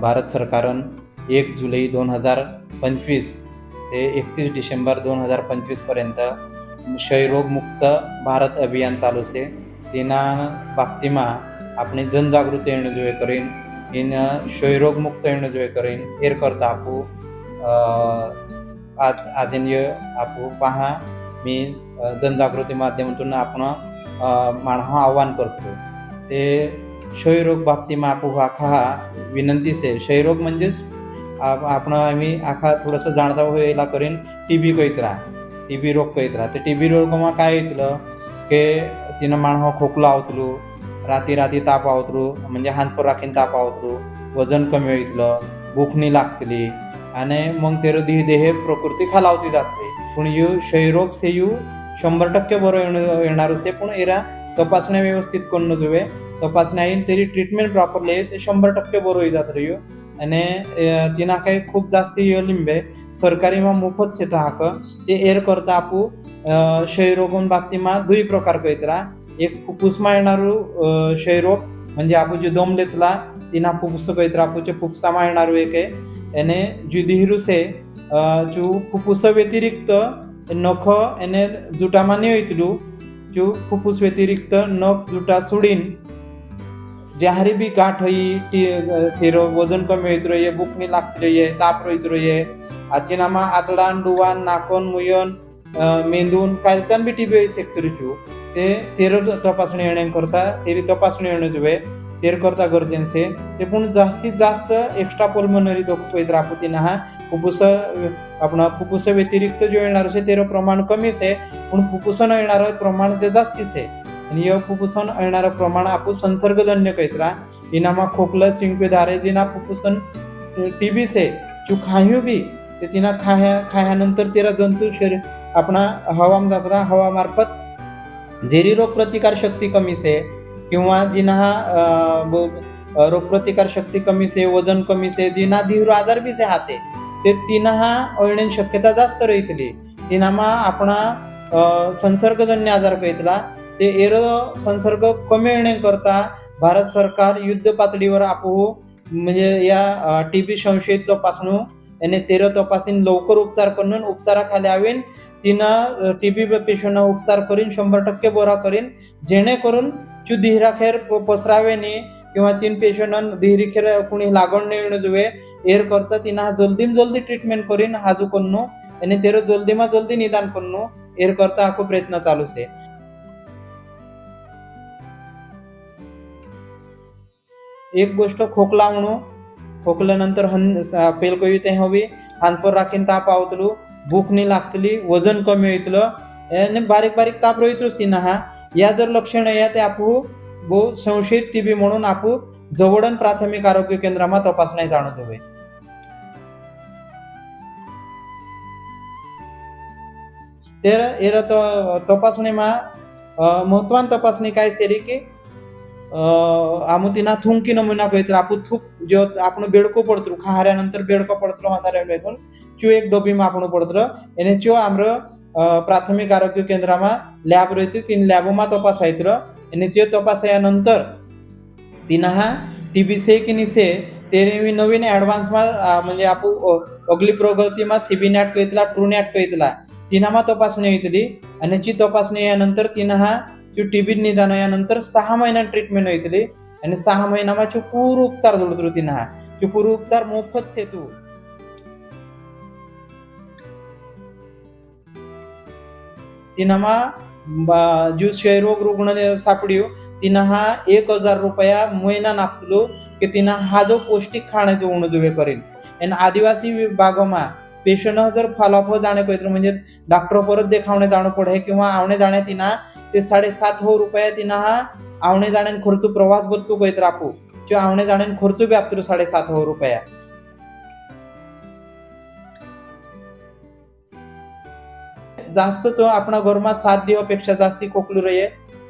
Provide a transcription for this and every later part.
भारत सरकारान एक जुलै दोन हजार पंचवीस ते एकतीस डिसेंबर दोन हजार पंचवीस पर्यंत क्षयरोग मुक्त भारत अभियान चालू છે તેના બાબતીમાં આપણે જનજાગૃતિ એણે જોઈએ કરીને એને ક્ષયરોગ મુક્ત એણે જોઈએ કરીને એર કરતા આપું अ, आज આજે આપું पहा मी अ, जनजागृती माध्यमातून आपण अ, मानव आव्हान करतो ते क्षयरोग बाबतीमा आखा हा विनंती से. क्षयरोग म्हणजेच आप आपण आम्ही आखा थोडंसं जाणता होईला करीन टी बी कळत राहा. टी बी रोग कळत राहा. तर टी बी रोगमा काय येतलं? के तिनं माणसा खोकला आवतलो राती राती ताप आवतलो म्हणजे हातपूर राखीन ताप आवतलो वजन कमी होईतलं भूकणी लागतली आणि मग ते देह देह प्रकृती खालावती जातली. पण यो क्षयरोग से यू शंभर टक्के बरं येणार असे पण एरा तपासण्या व्यवस्थित करून जुवे. तपास नाही तरी ट्रीटमेंट प्रॉपरली ते शंभर टक्के बरो जात रहियो અને તેના કાંઈ ખૂબ જાસ્તી લીંબે સરકારીમાં મફત છે હાક એ એર કરતા આપું क्षयरोगन बाबतीમાં दुई प्रकार કહેતરા एक फुफ्फुसमा येणारू क्षयरोग म्हणजे आपण जे दम लेतला तिना फुफ्फुस काहीतरी आपूचे फुफ्फुसामा येणारू एक आहे एने जो दिहिरूस आहे जो फुफ्फुस व्यतिरिक्त नख एने जुटामा नेतलू जो फुफ्फुस व्यतिरिक्त नख जुटा सोडीन જ્યારે બી ગાંઠ હોય ટી- તેરો વજન કમી હોઈત રહીએ ભૂખની લાગતી રહીએ તાપ રોહિત રહીએ આચીનામાં આતડાન ડુવાન નાકોન મુયન અ, મેંદૂન કાલતાન બી ટીબી હોઈ શકતું છું તે તેરો तपासणी येणे करता तेरी तपासणी येणं जुवे तेर करता गरजेचं છે ते पण जास्तीत जास्त एक्स्ट्रा पल्मनरी दुःख पळयत राहतो हा फुफ्फुस आपण फुफ्फुस व्यतिरिक्त जो येणार છે तेरो प्रमाण कमीच आहे पण फुफ्फुसन येणारं प्रमाण जे जास्तीच आहे आणि ह्यो फुफ्फुसन येणारं प्रमाण आपण संसर्गजन्य कहीतरा इनामा खोकलं शिंकवे धारे जिना फुफ्फुसन टीबीस से तू खायू बी ते तिना खाया खायानंतर तिला जंतू शरीर आपणा हवाम जात्रा हवामार्फत जेरी रोग प्रतिकार शक्ती कमी से किंवा जिना हा रोगप्रतिकार शक्ती कमी से वजन कमी से जिना धीर आजार बी से हाते ते तिना हा येण्याची शक्यता जास्त रहितली. तिनामा आपणा संसर्गजन्य आजार कैतला ते एरो संसर्ग कमी येण्याकरता भारत सरकार युद्ध पातळीवर आपू म्हणजे या टी बी संशयित तपासणं याने तेरो तपासून लवकर उपचार करून उपचाराखाली आवेन. तिनं टी बी पेशंटना उपचार करीन शंभर टक्के बरा करीन. जेणेकरून चू दिहिराखेर पसरावे नाही किंवा तीन पेशंटान दिहिरीखेर कोणी लागण नाही येणं जुवे. एर करता तिनं जल्दीन जल्दी ट्रीटमेंट करीन हाजू करून आणि तेरो जल्दीमा जल्दी निदान करून एर करता हा प्रयत्न चालूच आहे. एक गोष्ट खोकला म्हणू. खोकल्यानंतर हन पेलकवी ते हवी. हांजपर राखीन ताप आवतलो. भूक नाही लागतली वजन कमी वयतलो आणि बारीक बारीक ताप रोयतोच ती हा या जर लक्षणं या ते आपू भोव संशयित टी बी म्हणून आपू. जवळन प्राथमिक आरोग्य केंद्रामध्ये तपासणे जाणूच हवे. तर तपासणीमा महत्वान तपासणी काय सेरी की આમુતીના થૂંકીને મુના પેતરા આપું થૂક જો આપણું બેડકો પડતરું ખાહાર્યા નંતર બેડકો પડતરો વધારે વેગલ ચો એક ડોબીમાં આપણું પડતર એને ચો આम्रो પ્રાથમિક આરોગ્ય કેન્દ્રમાં લેબ રહેતી તીન લેબોમાં તપાસાઈત એને તે તપાસાયા नंतर तिनं हा टी बी से की निसे ते मी नवीन ॲडव्हान्सમાં म्हणजे आपू अगली प्रगतीमा सी बी नॅट कळितला ट्रू नॅट कळितला तिनं मा तपासणी येतली आणि जी तपासणी यानंतर तिनं हा त्यो टी बी निदान यानंतर सहा महिन्यात ट्रीटमेंट होईतली आणि सहा महिनामा त्यो पूर उपचार जोडतो तिनं हा त्यो पूर उपचार मोफत सेतू। तिनामा जो क्षयरोग रुग्ण सापडियो। तिनं हा एक हजार रुपया महिना नापतलो की तिनं हा जो पौष्टिक खाण्याचं उणजुवे करेल। आणि आदिवासी विभागमा पेशंट जर फॉलोअप हो जाणे कळतं म्हणजे डॉक्टर परत देखावणे जाणं पडे किंवा आवणे जाणे तिना ते साडेसात हो रुपया तिनं हा आवणे जाण्यान खर्चू प्रवास बदतू गोयत राखू किंवा आवणे जाणे खर्चू बी आपतरू साडेसात हो रुपया. जास्त तो आपणा गोरमा सात दिवसपेक्षा जास्ती खोकलू रहे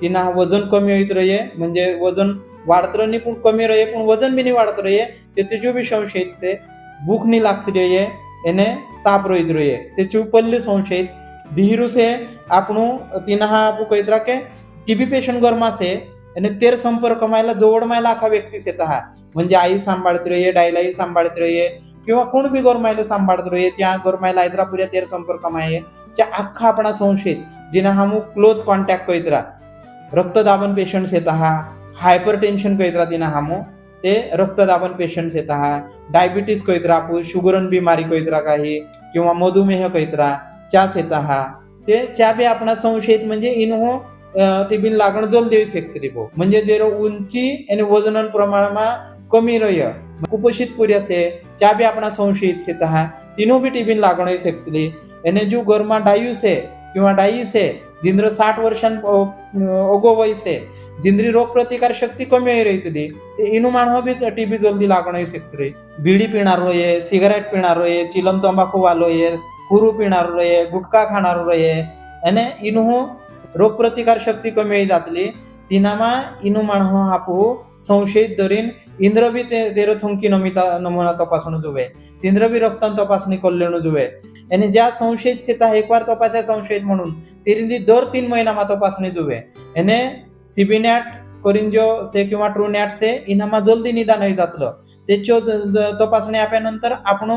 तिनं हा वजन कमी होईत रहे म्हणजे वजन वाढत नाही पण कमी रहे पण वजन बी नाही वाढत रहे ते तिचू बी संशयित भूक नाही लागत रहे याने ताप रोहित रहे त्याची पल्ली संशयित. ભીરું છે આપણું તીનાહા કહીતરા टी बी पेशंट गरमा से आणि तेर संपर्क मायला जवळ मायला अखा व्यक्तीच येत हा म्हणजे आई सांभाळत रहिये डायलाई सांभाळत रहिये किंवा कोण बी गोरमायला सांभाळत रोये त्या गोरमायला हैदरापुऱ्या तेर संपर्क माये त्या अख्खा आपणा संशयित जिना हम क्लोज कॉन्टॅक्ट करीत राहा. रक्तदाबन पेशंट्स येत हा हायपर टेन्शन करीत राहा हा हमो ते रक्तदाबन पेशंट्स येत हा डायबिटीज करीत आपू शुगरन बिमारी करीत राहा काही किंवा मधुमेह कहीत च्यास हा ते च्या बी आपण संशयित म्हणजे इन्हो टिबिन लागण जोल देऊ शकतली भो. म्हणजे जेरो उंची आणि वजनन प्रमाणमा कमी रय कुपोषित पुरी असे च्या बी आपण संशयित शेत हा तिनो बी टिबिन लागण होई शकतली आणि जो गरमा डायूस आहे किंवा डाईस आहे जिंद्र साठ वर्षां ओगो वयस आहे जिंद्री रोग प्रतिकार शक्ती कमी होई रहितली इनू माणहो बी टीबी जल्दी लागण होई शकतली बिडी पिणार होय सिगारेट पिणार होय चिलम तंबाखू वालो ये વાલો એ કુરુ પીનારો રહે ગુટકા ખાનારો રહે અને ઇનું रोग प्रतिकार शक्ती कमी होई जातली तिनामा इनु माणहो आपू संशयित धरीन इंद्र बी ते तेरो थुंकी नमिता नमुना तपासणं जुवे तिंद्र बी रक्तान तपासणी कल्लेणं जुवे आणि ज्या संशयित सेता एक बार तपासा संशयित म्हणून तिरिंदी दर तीन महिनामा तपासणी जुवे એને सीबीनॅट करीन जो से किंवा ट्रूनॅट से इनामा जल्दी निदान होई जातलं त्याच्यो ज- ज- तपासणी आप्यानंतर आपण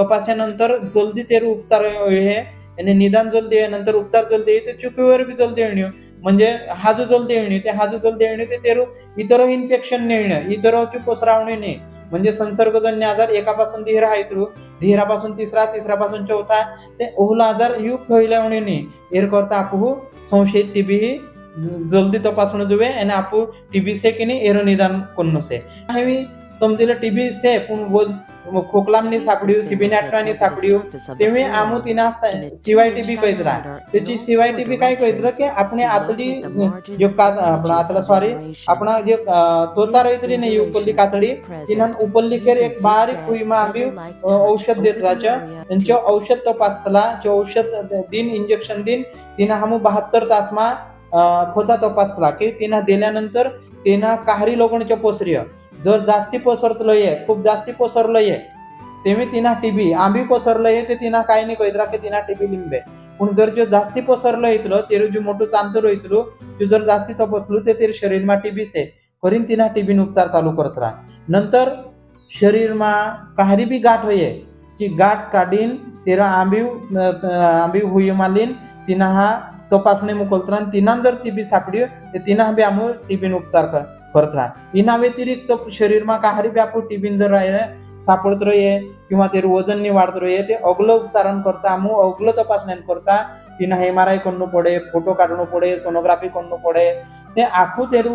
तपासल्यानंतर जल्दी तेरू उपचार हे आणि निदान जलदी नंतर उपचार जलदी ते चुकीवर बी जलदी येणे म्हणजे हा जो जलदी येणे ते हा जो जलदी येणे ते तेरू इतर इन्फेक्शन नेणं इतर पसरावणे नाही म्हणजे संसर्गजन्य आजार एकापासून धीर थ्रू धीरापासून तिसरा तिसरापासून चौथा ते ओहला आजार यू होईल्यावणे नाही एर करता आपू संशयित टीबी ही जल्दी तपासणं जुवे आणि आपू टीबी से की नाही एर निदान कोण से आम्ही समजेल टीबी से पण खोकला मनीस सापडू सीबीन आठवणी सापडू ते आमुना सी वाय टी बी कळतला त्याची सी वाय टी बी काय कळतलं की आपण आतडी आपण आता सॉरी आपण जे तोचा रोहित्री नाही उपलली कातडी तिने उपल्ली खेळ एक बारीक कुईमा बी औषध देतलाचे औषध तपासतला पासतला जे औषध दिन इंजेक्शन दिन तिने हा बहात्तर तास मा खोचा तो की तिने दिल्यानंतर तिने काहरी लोकांच्या पोसरिया. जर जास्ती पसरतलोय खूप जास्ती पसरलोय तेव्हा तिना टीबी आंबी पसरलोय ते तिना काय नाही कहितरा की तिना टीबी लिंबे पण जर जो जास्ती पसरलं इतलं तेरू जो मोठं चांतर इतलो तो जर जास्ती तपासलो ते तेरे शरीरमा टीबी से करीन तिना टीबीन उपचार चालू करत राहा. नंतर शरीरमा काही बी गाठ होये की गाठ काढीन तेरा आंबी आंबी हुई मालीन तिना हा तपासणी मुकलत राहा तिनान जर टीबी सापडी तर तिना बी आम्ही टीबीन उपचार कर. કરતા એના વ્યતિરિક્ત શરીરમાં કાહારી વ્યાપુ ટીબિંદર રહે सापडत रहे किंवा ते वजन निवाडत रहे ते अगलं उपचारण करता मग अगलं तपासण्याकरता तिनं एम आर आय करणं पडे फोटो काढणं पडे सोनोग्राफी करणं पडे ते आखू तेरु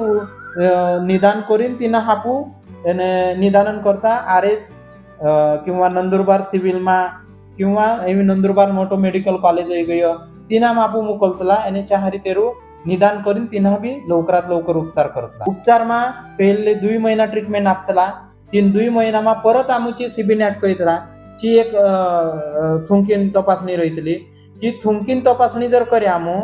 निदान करीन तिना हापू निदानन करता आरेच किंवा नंदुरबार સિવિલમાં किंवा એવી નંદુરબાર મોટો મેડિકલ કોલેજ આવી ગયો તેનામાં આપું મોકલતલા એને ચાહરી તેરું નિદાન કરીને तिना बी लवकरात लवकर उपचार करतला उपचारमा पहिले दुई महिना ट्रीटमेंट आपतला तीन दुई महिनामा परत आमची सिबिनॅट कहितरा ची एक थुंकीन तपासणी रहितली की थुंकीन तपासणी जर करे आमू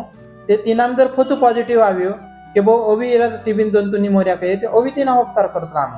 ते तिनाम जर खचू पॉझिटिव्ह આવ્યો કે બહુ ઓવી એરા ટીબીન જંતુની મોર્યા કહે તે ઓવી તેના ઉપચાર કરતા આમ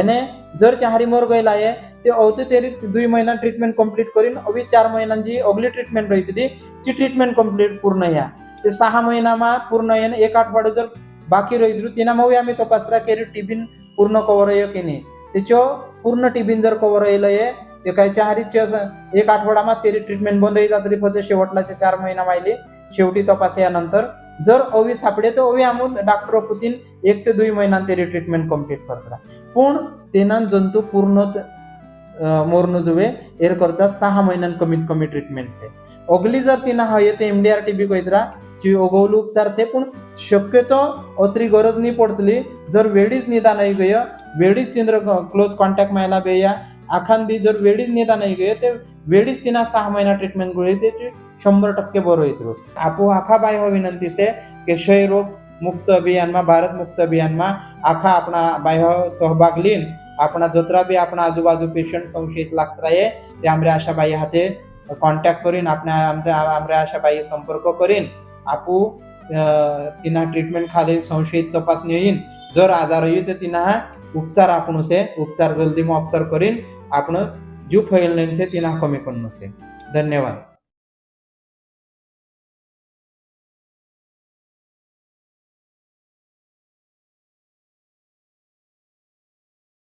એને जर चारी मोर गयला आहे ते अवते तेरी दुई महिना ट्रीटमेंट कंप्लीट करीन अवी चार महिन्यांची अगली ट्रीटमेंट रहितली ती ट्रीटमेंट कंप्लीट पूर्ण या ते सहा महिनामा पूर्ण येणं एक आठवडे जर बाकी रहितली तिना मग आम्ही तपासरा केरी टिबीन पूर्ण कव्हर आहे की नाही? त्याच्यो पूर्ण टिबीन जर कव्हर येईल आहे ते काय चारीचे असं एक आठवडामा तेरी ट्रीटमेंट बंद होई तरी फक्त शेवटलाचे चार महिना मायले शेवटी तपासल्यानंतर जर अवी सापडे तर अवी आमून डॉक्टर पुतीन एक ते दुई महिन्यात तेरी ट्रीटमेंट कंप्लीट करता पूण तेनान जंतू पूर्ण मोरणं जुवे एर करता सहा महिन्यान कमीत कमी ट्रीटमेंट्स आहे. अगली जर तिना हा येते M D R T B कहितरा की ओगवलू उपचार से पण शक्यतो अत्री गरज नाही पडतली जर वेळीच निदान होई गय वेळीच तिंद्र क्लोज कॉन्टॅक्ट मायला बेया आखान बी जर वेळीच निदान होई गय ते वेळीच तिना सहा महिना ट्रीटमेंट गोळी ते ते शंभर टक्के बरं येतो आपो आखा बाय हो विनंती से કે ક્ષય રોગ મુક્ત અભિયાનમાં ભારત મુક્ત અભિયાનમાં આખા આપણા બાહ્ય સહભાગ લીન આપણા જતરા બી આપણા આજુબાજુ પેશન્ટ સંશયિત लागत राहे ते आमच्या आशाबाई हाते कॉन्टॅक्ट करीन आपल्या आमच्या आमच्या आशाबाई संपर्क करीन आपू तिना ट्रीटमेंट खालील संशयित तपासणी येईन. जर आजार होईल तर तिना हा उपचार आपण असे उपचार जल्दी मग उपचार करीन. आपण जीव फैलण्याचे तिना कमी करून असे धन्यवाद.